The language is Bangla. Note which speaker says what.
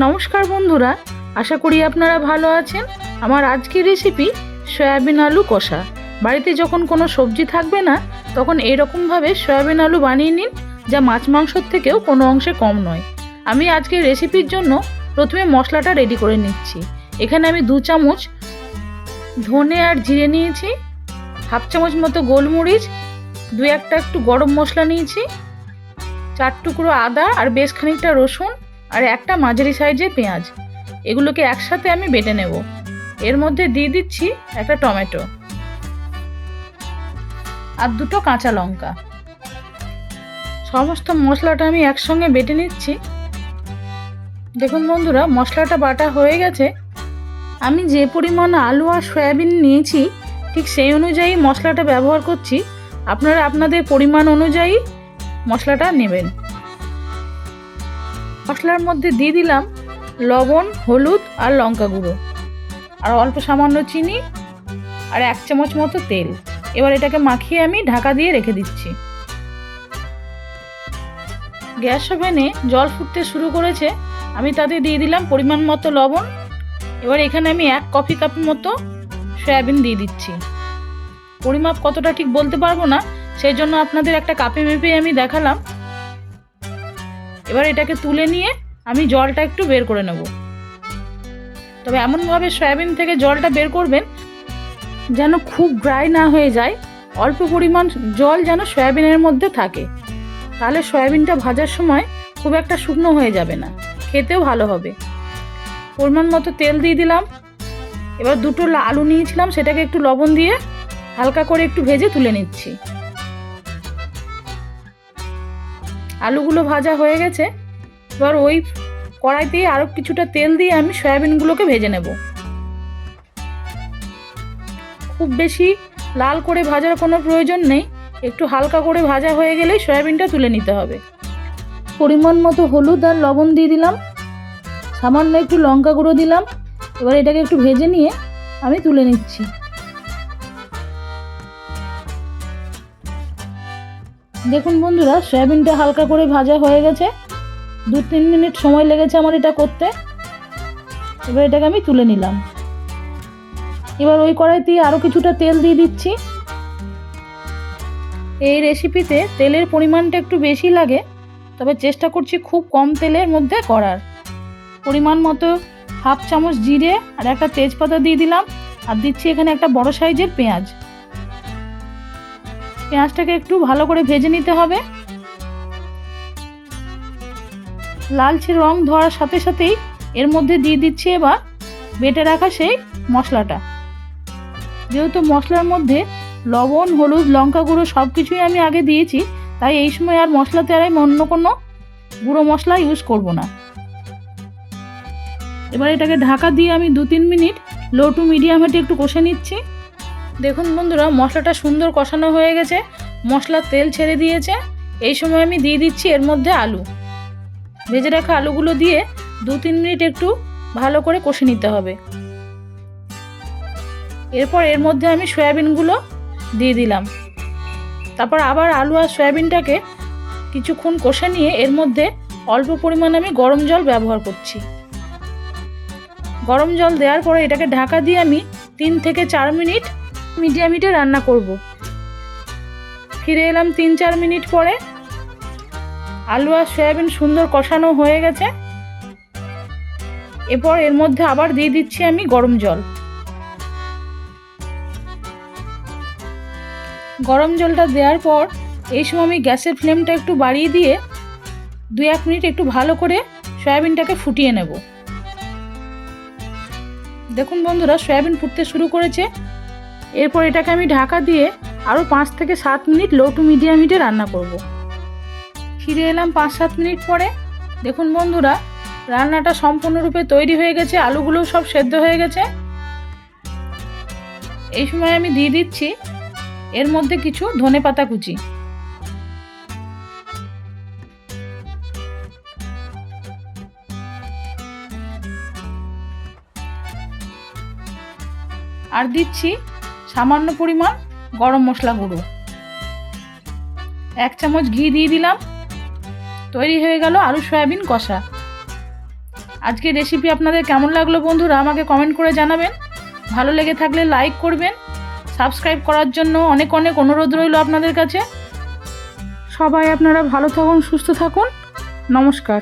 Speaker 1: নমস্কার বন্ধুরা, আশা করি আপনারা ভালো আছেন। আমার আজকের রেসিপি সয়াবিন আলু কষা। বাড়িতে যখন কোনো সবজি থাকবে না, তখন এইরকমভাবে সয়াবিন আলু বানিয়ে নিন, যা মাছ মাংসর থেকেও কোনো অংশে কম নয়। আমি আজকের রেসিপির জন্য প্রথমে মশলাটা রেডি করে নিচ্ছি। এখানে আমি দু চামচ ধনে আর জিরে নিয়েছি, হাফ চামচ মতো গোলমরিচ, দু একটা একটু গরম মশলা নিয়েছি, চার টুকরো আদা আর বেশ খানিকটা রসুন আর একটা মাঝারি সাইজের পেঁয়াজ। এগুলোকে একসাথে আমি বেটে নেব। এর মধ্যে দিয়ে দিচ্ছি একটা টমেটো আর দুটো কাঁচা লঙ্কা। সমস্ত মশলাটা আমি একসঙ্গে বেটে নিচ্ছি। দেখুন বন্ধুরা, মশলাটা বাটা হয়ে গেছে। আমি যে পরিমাণ আলু আর সয়াবিন নিয়েছি, ঠিক সেই অনুযায়ী মশলাটা ব্যবহার করছি। আপনারা আপনাদের পরিমাণ অনুযায়ী মশলাটা নেবেন। মশলার মধ্যে দিয়ে দিলাম লবণ, হলুদ আর লঙ্কা গুঁড়ো। আর অল্প সামান্য চিনি আর এক চামচ মতো তেল। এবার এটাকে মাখিয়ে আমি ঢাকা দিয়ে রেখে দিচ্ছি। গ্যাস ওভেনে জল ফুটতে শুরু করেছে। আমি তাতে দিয়ে দিলাম পরিমাণ মতো লবণ। এবার এখানে আমি এক কফি কাপ মতো সয়াবিন দিয়ে দিচ্ছি। পরিমাপ কতটা ঠিক বলতে পারব না, সেই জন্য আপনাদের একটা কাপে মেপে আমি দেখালাম। এবার এটাকে তুলে নিয়ে আমি জলটা একটু বের করে নেব। তবে এমনভাবে সয়াবিন থেকে জলটা বের করবেন যেন খুব ড্রাই না হয়ে যায়, অল্প পরিমাণ জল যেন সয়াবিনের মধ্যে থাকে। তাহলে সয়াবিনটা ভাজার সময় খুব একটা শুকনো হয়ে যাবে না, খেতেও ভালো হবে। পরিমাণ মতো তেল দিয়ে দিলাম। এবার দুটো আলু নিয়েছিলাম, সেটাকে একটু লবণ দিয়ে হালকা করে একটু ভেজে তুলে নিচ্ছি। আলুগুলো ভাজা হয়ে গেছে, এবার ওই কড়াইতে আরও কিছুটা তেল দিয়ে আমি সয়াবিনগুলোকে ভেজে নেব। খুব বেশি লাল করে ভাজার কোনো প্রয়োজন নেই, একটু হালকা করে ভাজা হয়ে গেলেই সয়াবিনটা তুলে নিতে হবে। পরিমাণ মতো হলুদ আর লবণ দিয়ে দিলাম, সামান্য একটু লঙ্কা গুঁড়ো দিলাম, এবার এটাকে একটু ভেজে নিয়ে আমি তুলে নিচ্ছি। দেখুন বন্ধুরা, সয়াবিনটা হালকা করে ভাজা হয়ে গেছে। দু তিন মিনিট সময় লেগেছে আমার এটা করতে। এবার এটাকে আমি তুলে নিলাম। এবার ওই কড়াইতে আরও কিছুটা তেল দিয়ে দিচ্ছি। এই রেসিপিতে তেলের পরিমাণটা একটু বেশি লাগে, তবে চেষ্টা করছি খুব কম তেলের মধ্যে করার। পরিমাণ মতো হাফ চামচ জিরে আর একটা তেজপাতা দিয়ে দিলাম। আর দিচ্ছি এখানে একটা বড় সাইজের পেঁয়াজ। পেঁয়াজটাকে একটু ভালো করে ভেজে নিতে হবে। লালচে রং ধরার সাথে সাথেই এর মধ্যে দিয়ে দিচ্ছি এবার বেটে রাখা সেই মশলাটা। যেহেতু মশলার মধ্যে লবণ, হলুদ, লঙ্কা গুঁড়ো সব কিছুই আমি আগে দিয়েছি, তাই এই সময় আর মশলাতে আর আমি অন্য কোনো গুঁড়ো মশলা ইউজ করব না। এবার এটাকে ঢাকা দিয়ে আমি দু তিন মিনিট লো টু মিডিয়াম হিটে একটু কষে নিচ্ছি। দেখুন বন্ধুরা, মশলাটা সুন্দর কষানো হয়ে গেছে। মশলার তেল ছেড়ে দিয়েছে। এই সময় আমি দিয়ে দিচ্ছি এর মধ্যে আলু। ভেজে রাখা আলুগুলো দিয়ে দু তিন মিনিট একটু ভালো করে কষে নিতে হবে। এরপর এর মধ্যে আমি সয়াবিনগুলো দিয়ে দিলাম। তারপর আবার আলু আর সয়াবিনটাকে কিছুক্ষণ কষে নিয়ে এর মধ্যে অল্প পরিমাণ আমি গরম জল ব্যবহার করছি। গরম জল দেওয়ার পরে এটাকে ঢাকা দিয়ে আমি তিন থেকে চার মিনিট মিডিয়াম হিটে রান্না করব। ফিরে এলাম তিন চার মিনিট পরে। আলু আর সয়াবিন সুন্দর কষানো হয়ে গেছে। এরপর এর মধ্যে আবার দিয়ে দিচ্ছি আমি গরম জল। গরম জলটা দেওয়ার পর এই সময় আমি গ্যাসের ফ্লেমটা একটু বাড়িয়ে দিয়ে দু এক মিনিট একটু ভালো করে সয়াবিনটাকে ফুটিয়ে নেব। দেখুন বন্ধুরা, সয়াবিন ফুটতে শুরু করেছে। এরপর এটাকে আমি ঢাকা দিয়ে আরও পাঁচ থেকে সাত মিনিট লো টু মিডিয়াম হিটে রান্না করব। ফিরে এলাম পাঁচ সাত মিনিট পরে। দেখুন বন্ধুরা, রান্নাটা সম্পূর্ণরূপে তৈরি হয়ে গেছে, আলুগুলোও সব সেদ্ধ হয়ে গেছে। এই সময় আমি দিয়ে দিচ্ছি এর মধ্যে কিছু ধনে পাতা কুচি। আর দিচ্ছি সামান্য পরিমাণ গরম মশলা গুঁড়ো। এক চামচ ঘি দিয়ে দিলাম। তৈরি হয়ে গেল আলু সয়াবিন কষা। আজকের রেসিপি আপনাদের কেমন লাগল বন্ধুরা আমাকে কমেন্ট করে জানাবেন। ভালো লেগে থাকলে লাইক করবেন। সাবস্ক্রাইব করার জন্য অনেক অনেক অনুরোধ রইল আপনাদের কাছে। সবাই আপনারা ভালো থাকুন, সুস্থ থাকুন। নমস্কার।